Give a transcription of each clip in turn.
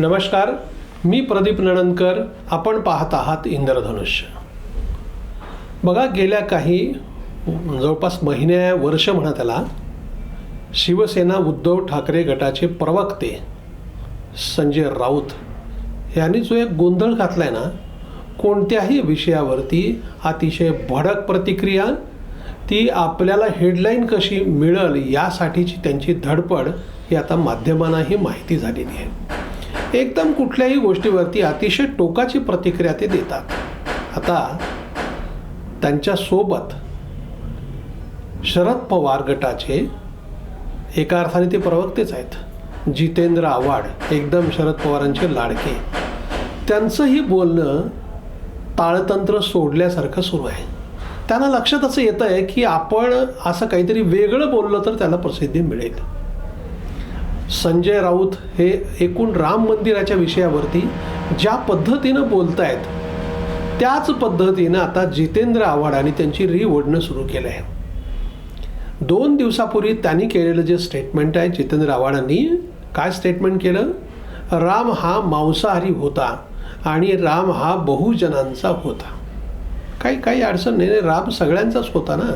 नमस्कार मी प्रदीप नणंदकर आपण पाहत आहात इंद्रधनुष्य. बघा गेल्या काही जवळपास महिन्या वर्ष म्हणा त्याला शिवसेना उद्धव ठाकरे गटाचे प्रवक्ते संजय राऊत यांनी जो एक गोंधळ घातला आहे ना कोणत्याही विषयावरती अतिशय भडक प्रतिक्रिया ती आपल्याला हेडलाईन कशी मिळेल यासाठीची त्यांची धडपड ही आता माध्यमांनाही माहिती झालेली आहे. एकदम कुठल्याही गोष्टीवरती अतिशय टोकाची प्रतिक्रिया ते देतात. आता त्यांच्यासोबत शरद पवार गटाचे एका अर्थाने ते प्रवक्तेच आहेत. जितेंद्र आव्हाड एकदम शरद पवारांचे लाडके. त्यांचंही बोलणं ताळतंत्र सोडल्यासारखं सुरू आहे. त्यांना लक्षात असं येतं आहे की आपण असं काहीतरी वेगळं बोललं तर त्याला प्रसिद्धी मिळेल. संजय राऊत हे एकूण राम मंदिराच्या विषयावरती ज्या पद्धतीनं बोलत आहेत त्याच पद्धतीनं आता जितेंद्र आव्हाड आणि त्यांची री ओढणं सुरू केलं आहे दोन दिवसापूर्वी त्यांनी केलेलं जे स्टेटमेंट आहे जितेंद्र आव्हाडांनी काय स्टेटमेंट केलं? राम हा मांसाहारी होता आणि राम हा बहुजनांचा होता. काही काही अडचण नाही, राम सगळ्यांचाच होता ना?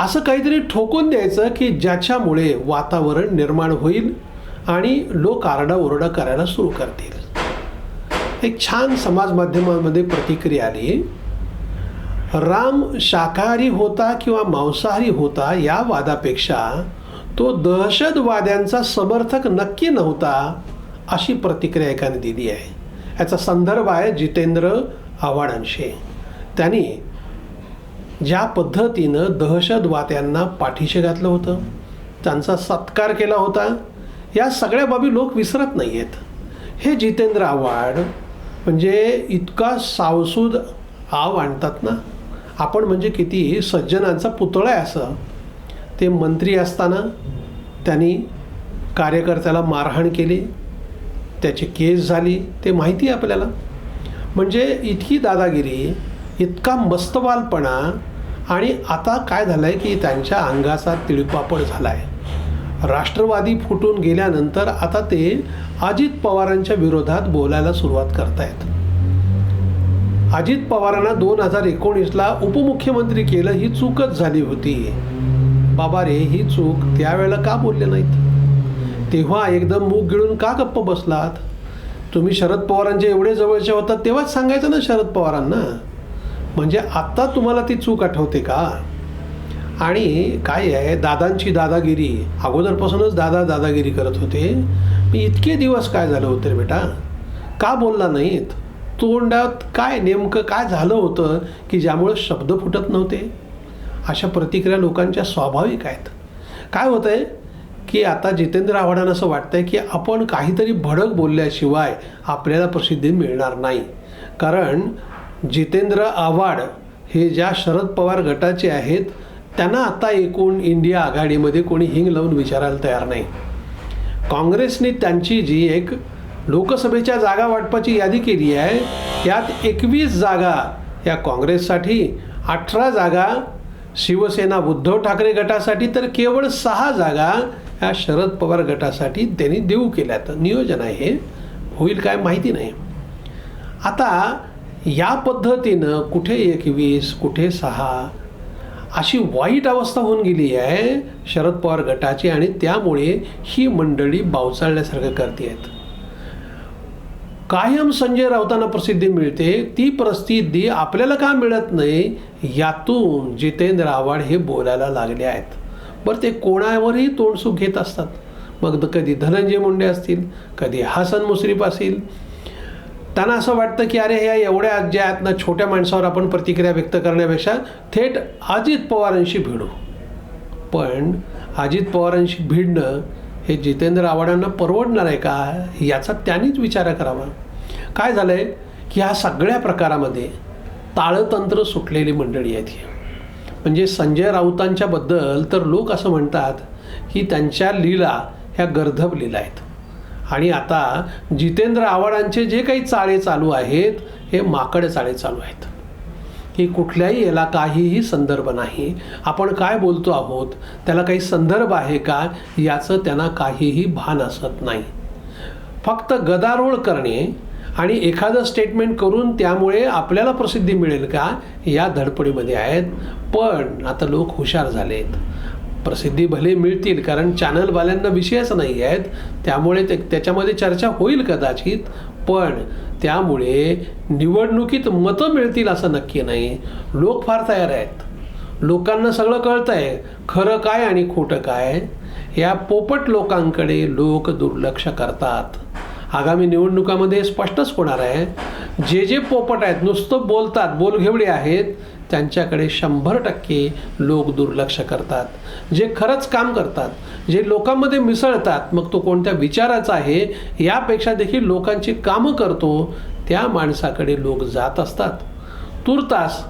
असं काहीतरी ठोकून द्यायचं की ज्याच्यामुळे वातावरण निर्माण होईल आणि लोक आरडाओरडा करायला सुरू करतील. एक छान समाज माध्यमांमध्ये प्रतिक्रिया आली. राम शाकाहारी होता किंवा मांसाहारी होता या वादापेक्षा तो दहशतवाद्यांचा समर्थक नक्की नव्हता अशी प्रतिक्रिया एकाने दिली आहे. याचा संदर्भ आहे जितेंद्र आव्हाडांशी. त्यांनी ज्या पद्धतीनं दहशतवाद्यांना पाठीशी घातलं होतं त्यांचा सत्कार केला होता या सगळ्या बाबी लोक विसरत नाही आहेत हे जितेंद्र आव्हाड म्हणजे इतका सावसूद आव आणतात ना? आपण म्हणजे किती सज्जनांचा पुतळा आहे असं. ते मंत्री असताना त्यांनी कार्यकर्त्याला मारहाण केली त्याची केस झाली ते माहिती आहे आपल्याला. म्हणजे इतकी दादागिरी इतका मस्तवालपणा आणि आता काय झालं आहे की त्यांच्या अंगाचा तिळपापड झाला आहे राष्ट्रवादी फुटून गेल्यानंतर आता ते अजित पवारांच्या विरोधात बोलायला सुरुवात करतायत. अजित पवारांना दोन हजार एकोणीसला उपमुख्यमंत्री केलं ही चूकच झाली होती. बाबा रे ही चूक त्यावेळेला का बोलले नाहीत? तेव्हा एकदम मूग गिळून का गप्प बसलात? तुम्ही शरद पवारांचे एवढे जवळचे होतात तेव्हाच सांगायचं ना शरद पवारांना? म्हणजे आत्ता तुम्हाला ती चूक आठवते का? आणि काय आहे दादांची दादागिरी. अगोदरपासूनच दादा दादागिरी करत होते. मी इतके दिवस काय झालं होतं रे बेटा? का बोलला नाहीत? तोंडात काय नेमकं काय झालं होतं की ज्यामुळं शब्द फुटत नव्हते? अशा प्रतिक्रिया लोकांच्या स्वाभाविक आहेत. काय होतं आहे की आता जितेंद्र आव्हाडांना असं वाटतंय की आपण काहीतरी भडक बोलल्याशिवाय आपल्याला प्रसिद्धी मिळणार नाही. कारण जितेंद्र आव्हाड हे ज्या शरद पवार गटाचे आहेत त्यांना आता एकूण इंडिया आघाडीमध्ये कोणी हिंग लावून विचारायला तयार नाही. काँग्रेसने त्यांची जी एक लोकसभेच्या जागा वाटपाची यादी केली आहे यात एकवीस जागा या काँग्रेससाठी अठरा जागा शिवसेना उद्धव ठाकरे गटासाठी तर केवळ सहा जागा या शरद पवार गटासाठी त्यांनी देऊ केल्यात. नियोजन आहे हे. होईल काय माहिती नाही. आता या पद्धतीनं कुठे एकवीस कुठे सहा अशी वाईट अवस्था होऊन गेली आहे शरद पवार गटाची आणि त्यामुळे ही मंडळी बावचाळल्यासारखं करते आहेत कायम संजय राऊतांना प्रसिद्धी मिळते ती प्रसिद्धी आपल्याला का मिळत नाही यातून जितेंद्र आव्हाड हे बोलायला लागले आहेत. बरं ते कोणावरही तोंडसुख घेत असतात. मग कधी धनंजय मुंडे असतील कधी हसन मुश्रीफ असतील त्यांना असं वाटतं की अरे ह्या एवढ्या ज्या आहेत ना छोट्या माणसावर आपण प्रतिक्रिया व्यक्त करण्यापेक्षा थेट अजित पवारांशी भिडू. पण अजित पवारांशी भिडणं हे जितेंद्र आव्हाडांना परवडणार आहे का याचा त्यांनीच विचार करावा. काय झालं आहे की ह्या सगळ्या प्रकारामध्ये ताळतंत्र सुटलेली मंडळी आहेत ही. म्हणजे संजय राऊतांच्याबद्दल तर लोक असं म्हणतात की त्यांच्या लीला ह्या गर्धब लीला आहेत. आणि आता जितेंद्र आव्हाडांचे जे काही चाळे चालू आहेत हे माकड चाळे चालू आहेत. की कुठल्याही याला काहीही संदर्भ नाही. आपण काय बोलतो आहोत त्याला काही संदर्भ आहे का याचं त्यांना काहीही भान असत नाही. फक्त गदारोळ करणे आणि एखादं स्टेटमेंट करून त्यामुळे आपल्याला प्रसिद्धी मिळेल का या धडपडीमध्ये आहेत. पण आता लोक हुशार झालेत. प्रसिद्धी भले मिळतील कारण चॅनलवाल्यांना विषयच नाही आहेत. त्यामुळे ते त्याच्यामध्ये चर्चा होईल कदाचित पण त्यामुळे निवडणुकीत मतं मिळतील असं नक्की नाही. लोक फार तयार आहेत. लोकांना सगळं कळतं आहे खरं काय आणि खोटं काय. या पोपट लोकांकडे लोक दुर्लक्ष करतात. आगामी निवडणुकामध्ये स्पष्टच होणार आहे. जे जे पोपट आहेत नुसतं बोलतात बोलघेवडे आहेत त्यांच्याकडे शंभर टक्के लोक दुर्लक्ष करतात. जे खरंच काम करतात जे लोकांमध्ये मिसळतात मग तो कोणत्या विचाराचा आहे यापेक्षा देखील लोकांची कामं करतो त्या माणसाकडे लोक जात असतात. तुर्तास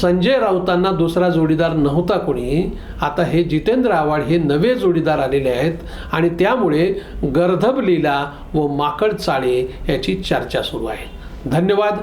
संजय राऊतांना दुसरा जोडीदार नव्हता कोणी. आता हे जितेंद्र आव्हाड हे नवे जोडीदार आलेले आहेत आणि त्यामुळे गर्धब लीला व माकड चाळे याची चर्चा सुरू आहे. धन्यवाद.